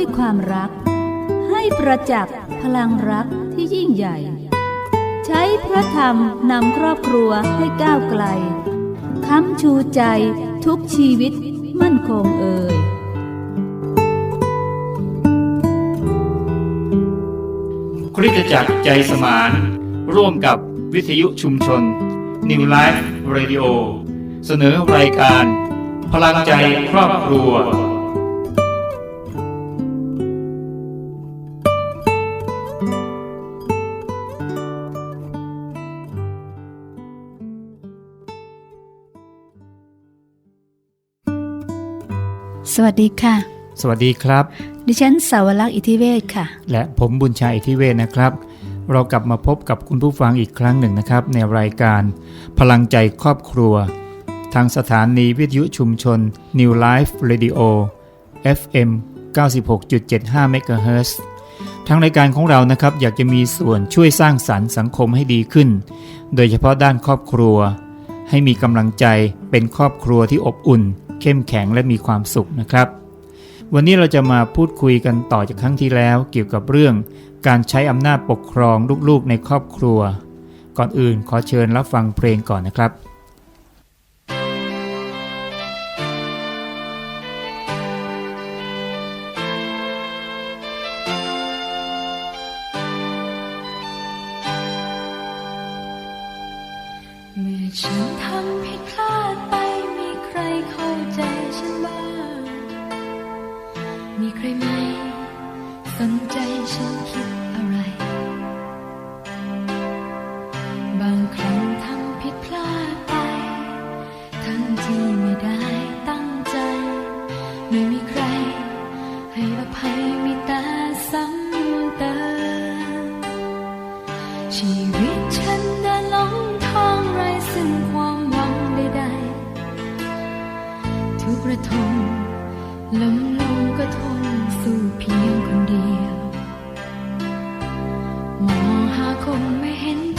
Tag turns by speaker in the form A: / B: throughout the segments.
A: ด้วยความรัก ให้ประจักษ์พลังรักที่ยิ่งใหญ่ ใช้พระธรรมนำครอบครัวให้ก้าวไกล ค้ำชูใจทุกชีวิตมั่นคงเอ่ย
B: คริสตจักรใจสมาน ร่วมกับวิทยุชุมชน New Life Radio เสนอรายการ พลังใจครอบครัว
A: สวัสดีค่ะ
B: สวัสดีครับ
A: ดิฉันสาวรักษ์อิทธิเวศค่ะ
B: และผมบุญชัยอิทธิเวศนะครับ เรากลับมาพบกับคุณผู้ฟังอีกครั้งหนึ่งนะครับ ในรายการ พลังใจครอบครัว ทางสถานีวิทยุชุมชน New Life Radio FM 96.75 MHz ทางรายการของเรานะครับ อยากจะมีส่วนช่วยสร้างสรรค์สังคมให้ดีขึ้น โดยเฉพาะด้านครอบครัว ให้มีกำลังใจเป็นครอบครัวที่อบอุ่น เข้มแข็งและมีความสุขนะครับ วันนี้เราจะมาพูดคุยกันต่อจากครั้งที่แล้ว เกี่ยวกับเรื่อง การใช้อำนาจปกครองลูกๆในครอบครัว ก่อนอื่นขอเชิญรับฟังเพลงก่อนนะครับ
C: เมื่อฉันทำผิดพลาด คงไม่เห็น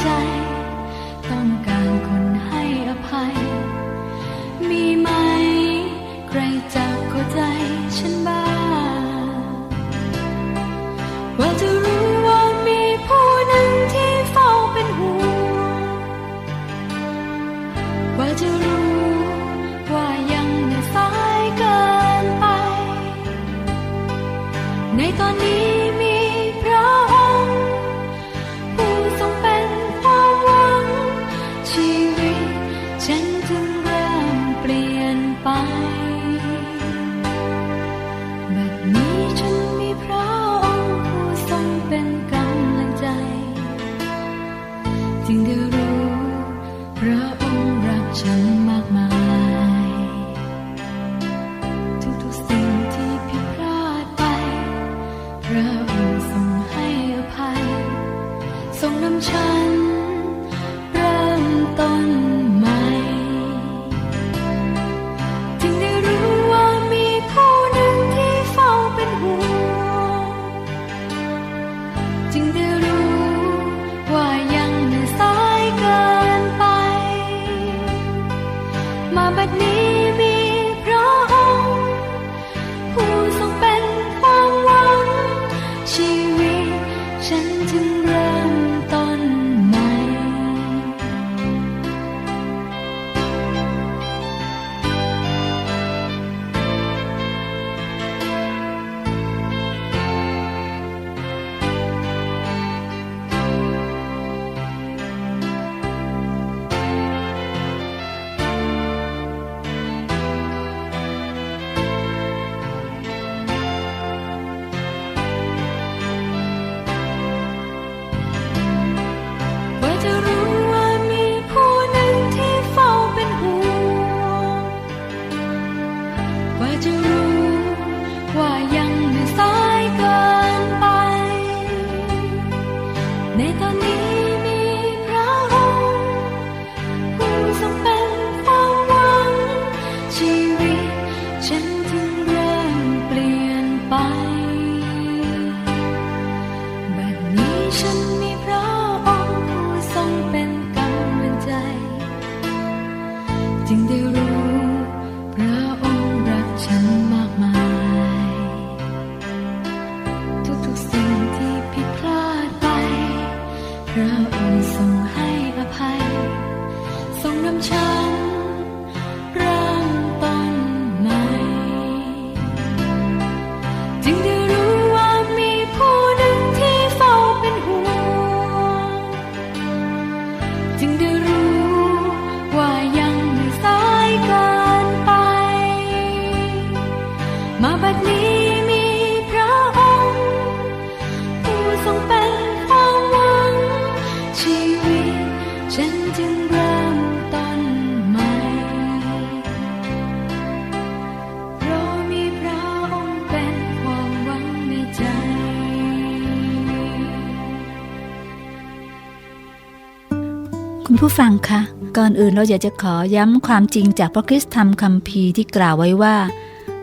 A: ผู้ฟังคะ ก่อนอื่นเราอยากจะขอย้ำความจริงจากพระคริสตธรรมคัมภีร์ที่กล่าวไว้ว่า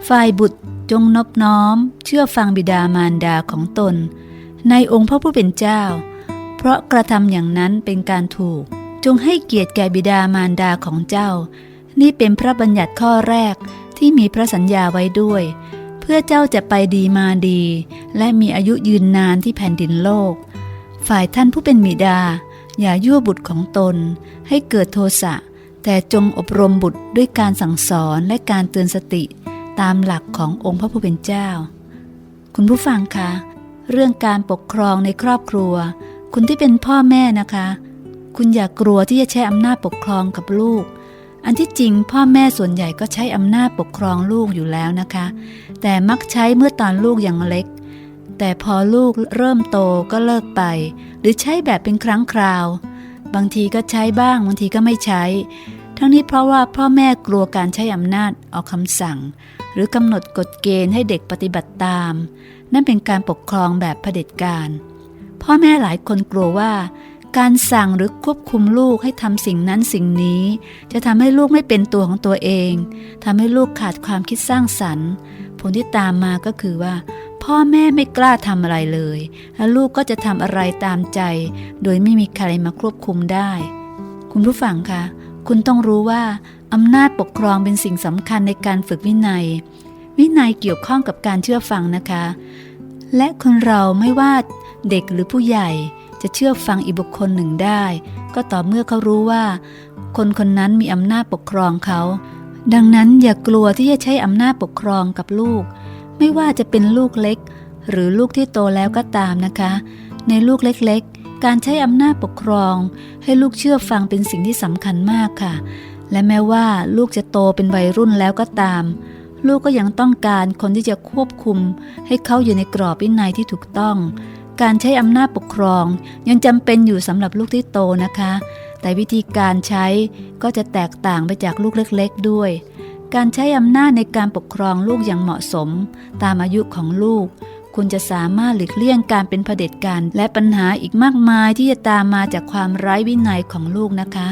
A: ฝ่ายบุตรจงนบน้อม เชื่อฟังบิดามารดาของตน ในองค์พระผู้เป็นเจ้า เพราะกระทำอย่างนั้นเป็นการถูก จงให้เกียรติแก่บิดามารดาของเจ้า นี่เป็นพระบัญญัติข้อแรกที่มีพระสัญญาไว้ด้วย เพื่อเจ้าจะไปดีมาดี และมีอายุยืนนานที่แผ่นดินโลก ฝ่ายท่านผู้เป็นบิดา อย่ายั่วบุตรของตน ให้เกิดโทสะ แต่จงอบรมบุตรด้วยการสั่งสอนและการเตือนสติ ตามหลักขององค์พระผู้เป็นเจ้า คุณผู้ฟังคะ เรื่องการปกครองในครอบครัว คุณที่เป็นพ่อแม่นะคะ คุณอย่ากลัวที่จะใช้อำนาจปกครองกับลูก อันที่จริงพ่อแม่ส่วนใหญ่ก็ใช้อำนาจปกครองลูกอยู่แล้วนะคะ แต่มักใช้เมื่อตอนลูกยังเล็ก แต่พอลูกเริ่มโตก็เลิกไป หรือใช้แบบเป็นครั้งคราว บางทีก็ใช้บ้างบางทีก็ไม่ใช้ ทั้งนี้เพราะว่าพ่อแม่กลัวการใช้อำนาจออกคำสั่ง หรือกำหนดกฎเกณฑ์ให้เด็กปฏิบัติตาม นั่นเป็นการปกครองแบบเผด็จการ พ่อแม่หลายคนกลัวว่า การสั่งหรือควบคุมลูกให้ทำสิ่งนั้นสิ่งนี้ จะทำให้ลูกไม่เป็นตัวของตัวเองทำให้ลูกขาดความคิดสร้างสรรค์ ผลที่ตามมาก็คือว่า พ่อแม่ไม่กล้าทำอะไรเลย แล้วลูกก็จะทำอะไรตามใจ โดยไม่มีใครมาควบคุมได้ คุณผู้ฟังคะ คุณต้องรู้ว่าอำนาจปกครองเป็นสิ่งสำคัญในการฝึกวินัย วินัยเกี่ยวข้องกับการเชื่อฟังนะคะ และคนเราไม่ว่าเด็กหรือผู้ใหญ่จะเชื่อฟังอีกบุคคลหนึ่งได้ ก็ต่อเมื่อเขารู้ว่า คนคนนั้นมีอำนาจปกครองเขา ดังนั้นอย่ากลัวที่จะใช้อำนาจปกครองกับลูก ไม่ว่าจะเป็นลูกเล็ก หรือลูกที่โตแล้วก็ตามนะคะ ในลูกเล็กๆ การใช้อำนาจปกครอง ให้ลูกเชื่อฟังเป็นสิ่งที่สำคัญมากค่ะ และแม้ว่าลูกจะโตเป็นวัยรุ่นแล้วก็ตาม ลูกก็ยังต้องการคนที่จะควบคุม ให้เขาอยู่ในกรอบวินัยที่ถูกต้อง การใช้อำนาจปกครอง ยังจำเป็นอยู่สำหรับลูกที่โตนะคะ แต่วิธีการใช้ก็จะแตกต่างไปจากลูกเล็ก ๆ ด้วย การใช้อำนาจในการปกครองลูกอย่างเหมาะสม ตามอายุของลูก คุณจะสามารถหลีกเลี่ยงการเป็นเผด็จการและปัญหาอีกมากมายที่จะตามมาจากความไร้วินัยของลูกนะคะ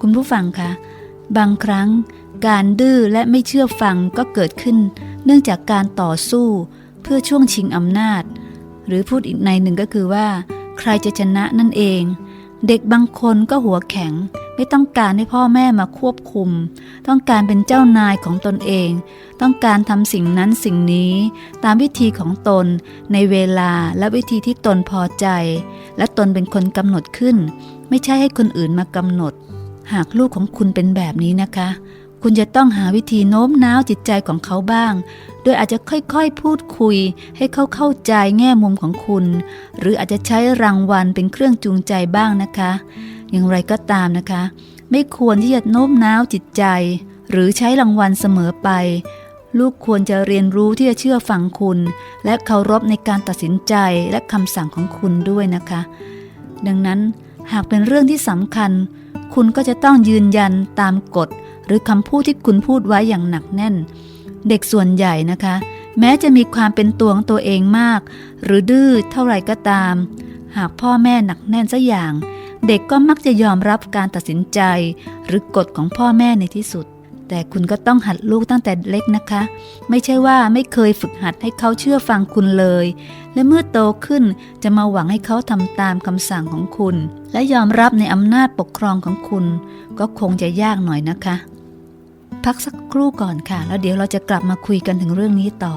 A: คุณผู้ฟังคะ บางครั้ง การดื้อและไม่เชื่อฟังก็เกิดขึ้น เนื่องจากการต่อสู้ เพื่อช่วงชิงอำนาจ หรือพูดอีกในหนึ่งก็คือว่า ใครจะชนะนั่นเอง เด็กบางคนก็หัวแข็ง ไม่ต้องการให้พ่อแม่มาควบคุม ต้องการเป็นเจ้านายของตนเอง ต้องการทำสิ่งนั้นสิ่งนี้ ตามวิธีของตนในเวลาและวิธีที่ตนพอใจ และตนเป็นคนกำหนดขึ้น ไม่ใช่ให้คนอื่นมากำหนด หากลูกของคุณเป็นแบบนี้นะคะ คุณจะต้องหาวิธีโน้มน้าวจิตใจของเขาบ้าง โดยอาจจะค่อยๆพูดคุย ให้เขาเข้าใจแง่มุมของคุณ หรืออาจจะใช้รางวัลเป็นเครื่องจูงใจบ้างนะคะ อย่างไรก็ตามนะคะ ไม่ควรที่จะโน้มน้าวจิตใจ หรือใช้รางวัลเสมอไป ลูกควรจะเรียนรู้ที่จะเชื่อฟังคุณ และเคารพในการตัดสินใจและคำสั่งของคุณด้วยนะคะ ดังนั้นหากเป็นเรื่องที่สำคัญ คุณก็จะต้องยืนยันตามกฎ หรือคำพูดที่คุณพูดไว้อย่างหนักแน่น เด็กส่วนใหญ่นะคะ แม้จะมีความเป็นตัวของตัวเองมาก หรือดื้อเท่าไหร่ก็ตาม หากพ่อแม่หนักแน่นสัอย่าง เด็กก็มักจะยอมรับการตัดสินใจ หรือกฎของพ่อแม่ในที่สุด แต่คุณก็ต้องหัดลูกตั้งแต่เล็กนะคะ ไม่ใช่ว่าไม่เคยฝึกหัดให้เขาเชื่อฟังคุณเลย และเมื่อโตขึ้นจะมาหวังให้เขาทำตามคำสั่งของคุณ และยอมรับในอำนาจปกครองของคุณ ก็คงจะยากหน่อยนะคะ พักสักครู่ก่อนค่ะ แล้วเดี๋ยวเราจะกลับมาคุยกันถึงเรื่องนี้ต่อ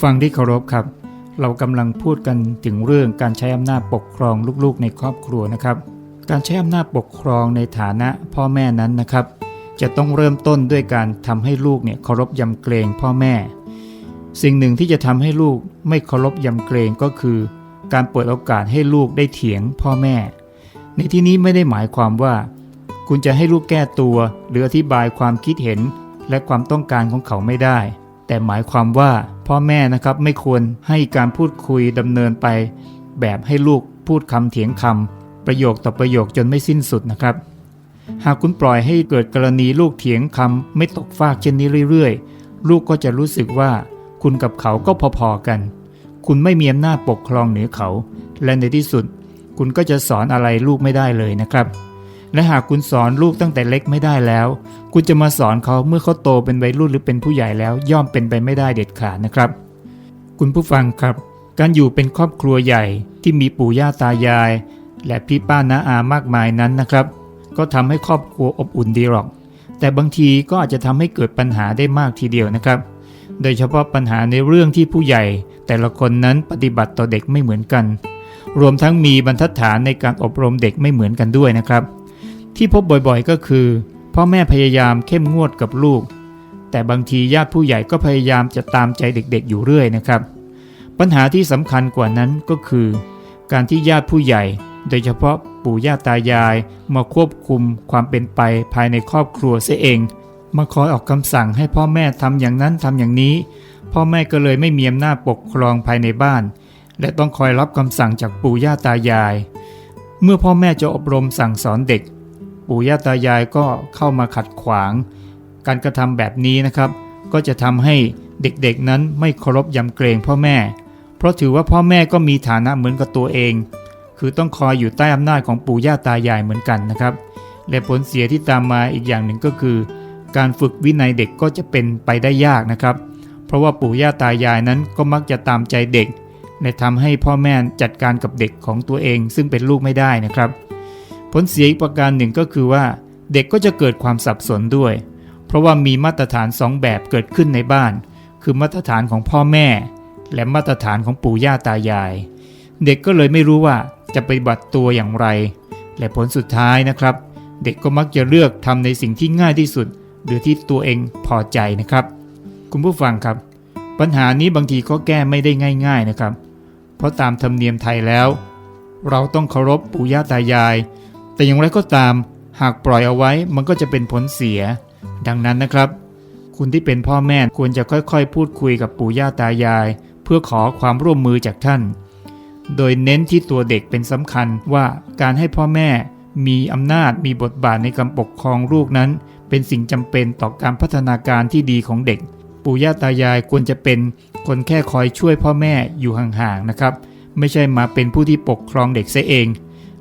B: ผู้ฟังที่เคารพครับ เรากำลังพูดกันถึงเรื่องการใช้อำนาจปกครองลูกๆในครอบครัวนะครับ การใช้อำนาจปกครองในฐานะพ่อแม่นั้นนะครับ จะต้องเริ่มต้นด้วยการทำให้ลูกเนี่ยเคารพยำเกรงพ่อแม่ สิ่งหนึ่งที่จะทำให้ลูกไม่เคารพยำเกรงก็คือ การเปิดโอกาสให้ลูกได้เถียงพ่อแม่ ในที่นี้ไม่ได้หมายความว่า คุณจะให้ลูกแก้ตัว หรืออธิบายความคิดเห็นและความต้องการของเขาไม่ได้ แต่หมายความว่าพ่อแม่นะครับไม่ควรให้การพูดคุยดำเนินไป แบบให้ลูกพูดคำเถียงคำประโยคต่อประโยคจนไม่สิ้นสุดนะครับ หากคุณปล่อยให้เกิดกรณีลูกเถียงคำไม่ตกฟากเช่นนี้เรื่อยๆ ลูกก็จะรู้สึกว่าคุณกับเขาก็พอๆกัน คุณไม่มีอำนาจปกครองเหนือเขา และในที่สุด คุณก็จะสอนอะไรลูกไม่ได้เลยนะครับ และหากคุณสอนลูกตั้งแต่เล็กไม่ได้แล้ว คุณจะมาสอนเขาเมื่อเขาโตเป็นวัยรุ่นหรือเป็นผู้ใหญ่แล้ว ย่อมเป็นไปไม่ได้เด็ดขาดนะครับ คุณผู้ฟังครับ การอยู่เป็นครอบครัวใหญ่ที่มีปู่ย่าตายาย และพี่ป้าน้าอามากมายนั้นนะครับ ก็ทำให้ครอบครัวอบอุ่นดีหรอก แต่บางทีก็อาจจะทำให้เกิดปัญหาได้มากทีเดียวนะครับ โดยเฉพาะปัญหาในเรื่องที่ผู้ใหญ่ แต่ละคนนั้นปฏิบัติต่อเด็กไม่เหมือนกัน รวมทั้งมีบรรทัดฐานในการอบรมเด็กไม่เหมือนกันด้วยนะครับ ที่พบบ่อยๆก็คือ พ่อแม่พยายามเข้มงวดกับลูก แต่บางทีญาติผู้ใหญ่ก็พยายามจะตามใจเด็กๆ อยู่เรื่อยนะครับ ปัญหาที่สำคัญกว่านั้นก็คือ การที่ญาติผู้ใหญ่ โดยเฉพาะปู่ย่าตายาย มาควบคุมความเป็นไปภายในครอบครัวเสียเอง มาคอยออกคำสั่งให้พ่อแม่ทำอย่างนั้นทำอย่างนี้ พ่อแม่ก็เลยไม่มีอำนาจปกครองภายในบ้าน และต้องคอยรับคำสั่งจากปู่ย่าตายาย เมื่อพ่อแม่จะอบรมสั่งสอนเด็ก ปู่ย่าตายายก็เข้ามาขัดขวาง การกระทำแบบนี้นะครับ ก็จะทำให้เด็กๆนั้นไม่เคารพยำเกรงพ่อแม่ เพราะถือว่าพ่อแม่ก็มีฐานะเหมือนกับตัวเอง คือต้องคอยอยู่ใต้อำนาจของปู่ย่าตายายเหมือนกันนะครับ และผลเสียที่ตามมาอีกอย่างหนึ่งก็คือ การฝึกวินัยเด็กก็จะเป็นไปได้ยากนะครับ เพราะว่าปู่ย่าตายายนั้นก็มักจะตามใจเด็กและทำให้พ่อแม่จัดการกับเด็กของตัวเอง ซึ่งเป็นลูกไม่ได้นะครับ ผลเสียอีกประการหนึ่งก็คือว่า เด็กก็จะเกิดความสับสนด้วย เพราะว่ามีมาตรฐานสองแบบเกิดขึ้นในบ้าน คือมาตรฐานของพ่อแม่ และมาตรฐานของปู่ย่าตายาย เด็กก็เลยไม่รู้ว่าจะปฏิบัติตัวอย่างไร และผลสุดท้ายนะครับ เด็กก็มักจะเลือกทำในสิ่งที่ง่ายที่สุด หรือที่ตัวเองพอใจนะครับ คุณผู้ฟังครับ ปัญหานี้บางทีก็แก้ไม่ได้ง่าย ๆนะครับ เพราะตามธรรมเนียมไทยแล้ว เราต้องเคารพปู่ย่าตายาย แต่อย่างไรก็ตามหากปล่อยเอาไว้มันก็จะเป็นผลเสีย ดังนั้นนะครับ คุณที่เป็นพ่อแม่ควรจะค่อยๆ พูดคุยกับปู่ย่าตายาย เพื่อขอความร่วมมือจากท่าน โดยเน้นที่ตัวเด็กเป็นสำคัญว่าการให้พ่อแม่มีอำนาจมีบทบาทในการปกครองลูกนั้น เป็นสิ่งจำเป็นต่อการพัฒนาการที่ดีของเด็ก ปู่ย่าตายายควรจะเป็นคนแค่คอยช่วยพ่อแม่อยู่ห่างๆนะครับ ไม่ใช่มาเป็นผู้ที่ปกครองเด็กเสียเอง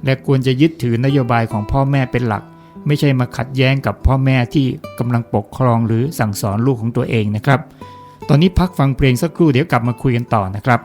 B: และควรจะยึดถือนโยบายของพ่อแม่เป็นหลัก ไม่ใช่มาขัดแย้งกับพ่อแม่ที่กำลังปกครองหรือสั่งสอนลูกของตัวเองนะครับ ตอนนี้พักฟังเพลงสักครู่เดี๋ยวกลับมาคุยกันต่อนะครับ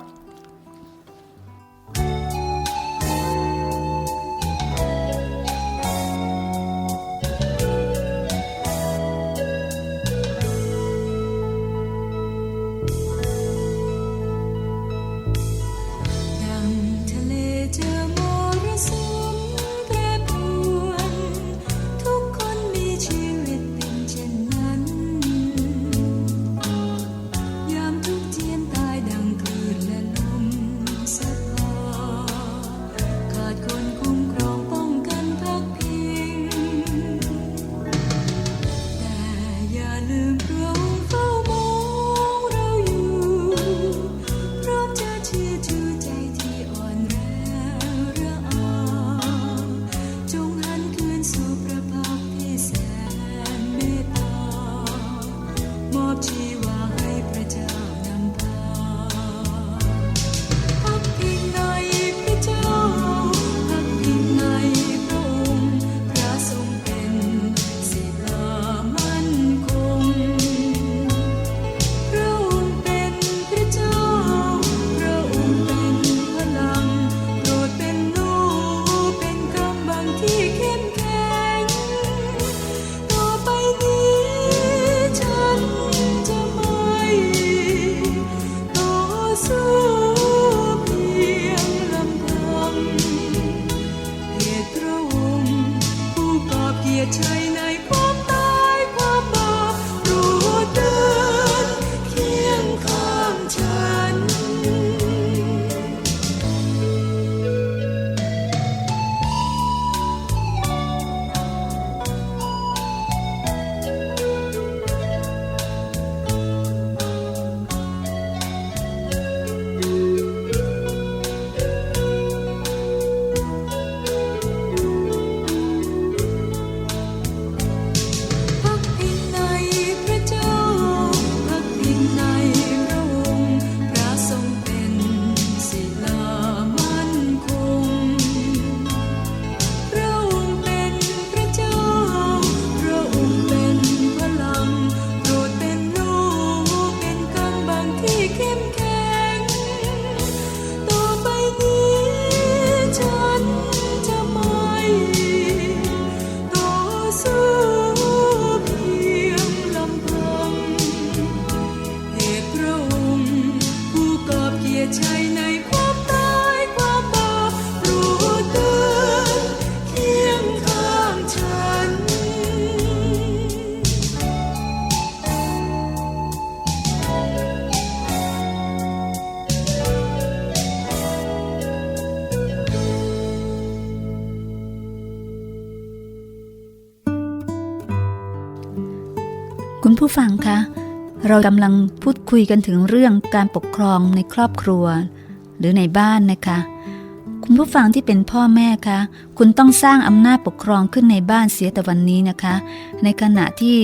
A: เรากำลังพูดคุยกันถึงเรื่องการปกครองในครอบครัว หรือในบ้านนะคะ คุณผู้ฟังที่เป็นพ่อแม่คะคุณต้องสร้างอำนาจปกครองขึ้นในบ้านเสียแต่วันนี้นะคะ ในขณะที่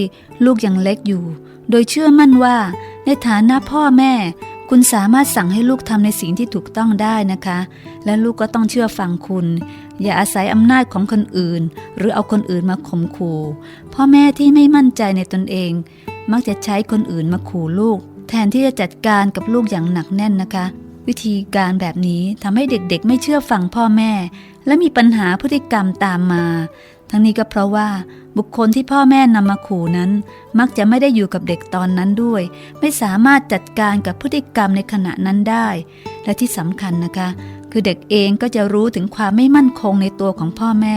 A: ลูกยังเล็กอยู่ โดยเชื่อมั่นว่า ในฐานะพ่อแม่ คุณสามารถสั่งให้ลูกทำในสิ่งที่ถูกต้องได้นะคะ และลูกก็ต้องเชื่อฟังคุณ อย่าอาศัยอำนาจของคนอื่น หรือเอาคนอื่นมาข่มขู่พ่อแม่ที่ไม่มั่นใจในตนเอง มักจะใช้คนอื่นมาขู่ลูก แทนที่จะจัดการกับลูกอย่างหนักแน่นนะคะ วิธีการแบบนี้ทำให้เด็กๆ ไม่เชื่อฟังพ่อแม่ และมีปัญหาพฤติกรรมตามมา ทั้งนี้ก็เพราะว่าบุคคลที่พ่อแม่นำมาขู่นั้น มักจะไม่ได้อยู่กับเด็กตอนนั้นด้วย ไม่สามารถจัดการกับพฤติกรรมในขณะนั้นได้ และที่สำคัญนะคะ คือเด็กเองก็จะรู้ถึงความไม่มั่นคงในตัวของพ่อแม่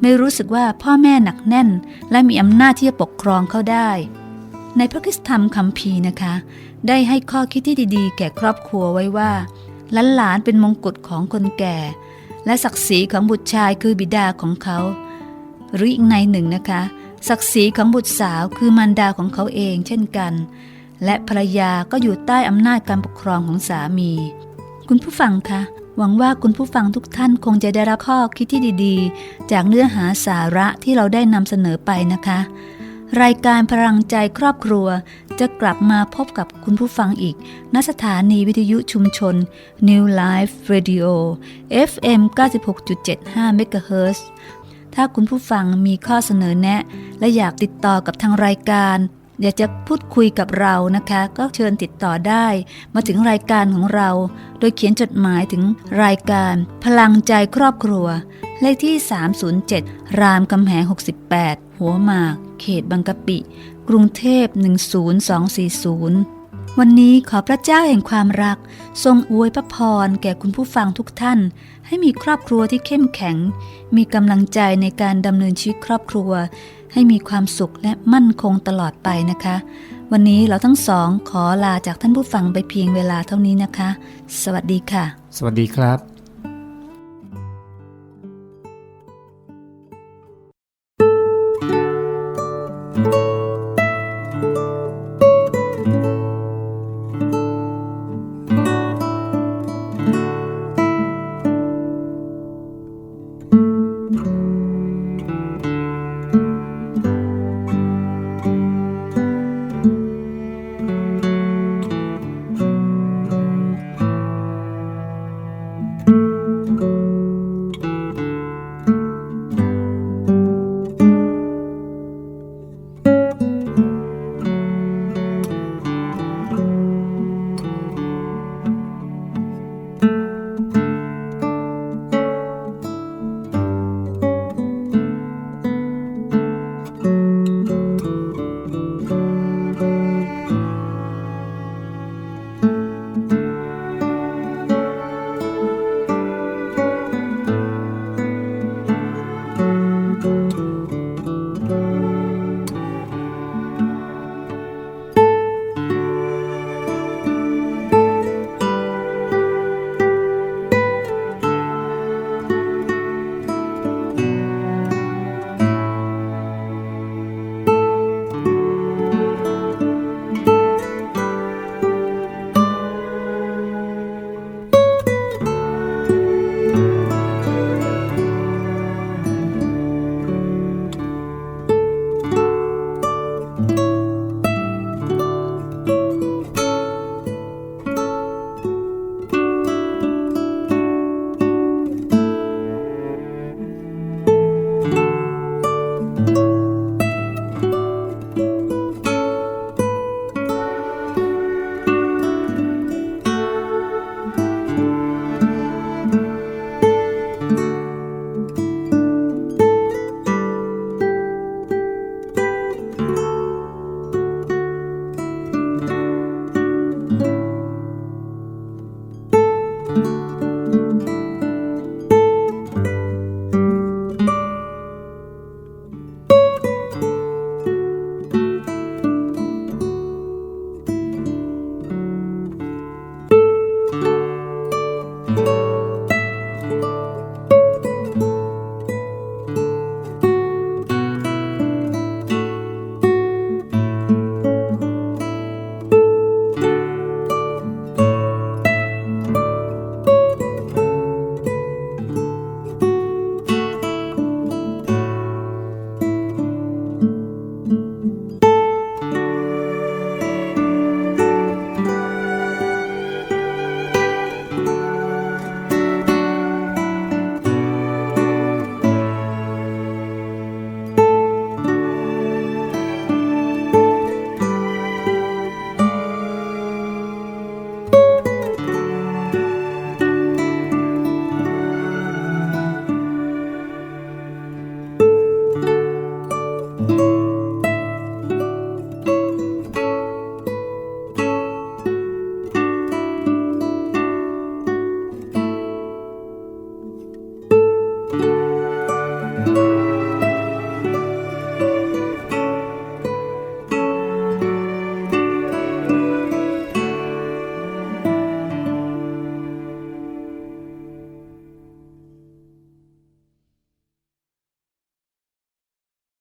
A: ไม่รู้สึกว่าพ่อแม่หนักแน่น และมีอำนาจที่จะปกครองเขาได้ ในพระคิสธรรมคัมภีร์นะคะ ได้ให้ข้อคิดที่ดีๆ แก่ครอบครัวไว้ว่าหลานๆเป็นมงกุฎของคนแก่ และศักดิ์ศรีของบุตรชายคือบิดาของเขา หรืออีกในหนึ่งนะคะ ศักดิ์ศรีของบุตรสาวคือมารดาของเขาเองเช่นกัน และภรรยาก็อยู่ใต้อำนาจการปกครองของสามี คุณผู้ฟังคะหวังว่าคุณผู้ฟังทุกท่านคงจะได้รับข้อคิดที่ดี ๆ จากเนื้อหาสาระที่เราได้นำเสนอไปนะคะ รายการพลังใจครอบครัวจะกลับมาพบกับคุณผู้ฟังอีก ณ สถานีวิทยุชุมชน New Life Radio FM 96.75 MHz ถ้าคุณผู้ฟังมีข้อเสนอแนะ และอยากติดต่อกับทางรายการ อยากจะพูดคุยกับเรานะคะ ก็เชิญติดต่อได้ มาถึงรายการของเรา โดยเขียนจดหมายถึงรายการ พลังใจครอบครัว เลขที่ 307 รามคำแหง 68 หัวหมาก เขตบางกะปิ กรุงเทพ 10240 วันนี้ขอพระเจ้าแห่งความรัก ทรงอวยพระพรแก่คุณผู้ฟังทุกท่าน ให้มีครอบครัวที่เข้มแข็ง มีกำลังใจในการดำเนินชีวิตครอบครัว ให้มีความสุขและมั่นคงตลอดไปนะคะ วันนี้เราทั้งสองขอลาจากท่านผู้ฟังไปเพียงเวลาเท่านี้นะคะ สวัสดีค่ะ
B: สวัสดีครับ